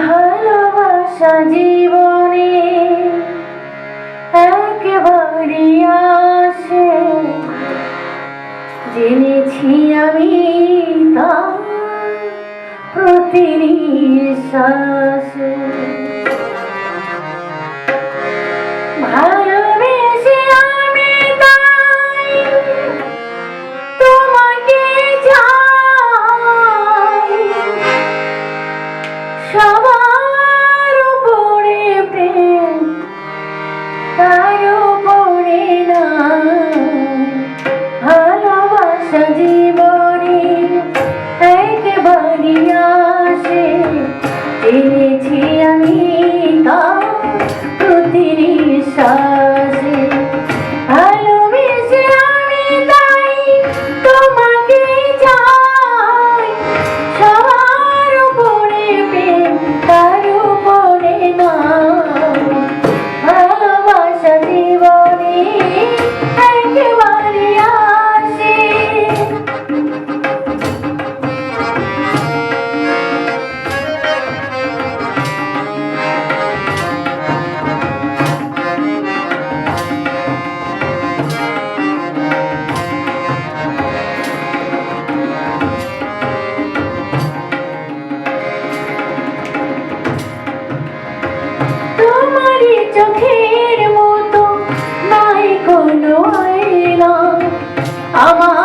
ভালোবাসা জীবনে একেবারে আসে জেনেছি আমি তা প্রতিনিশ্বাসে Trouble. আমার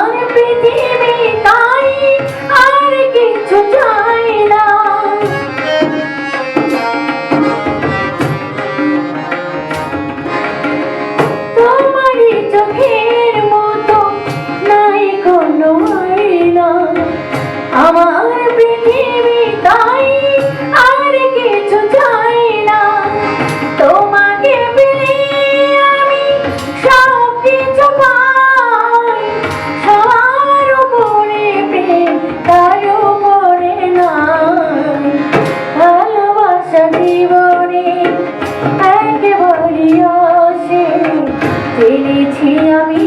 ফেলেছি আমি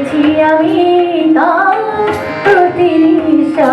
পেয়েছি আমি তার প্রতি নিশা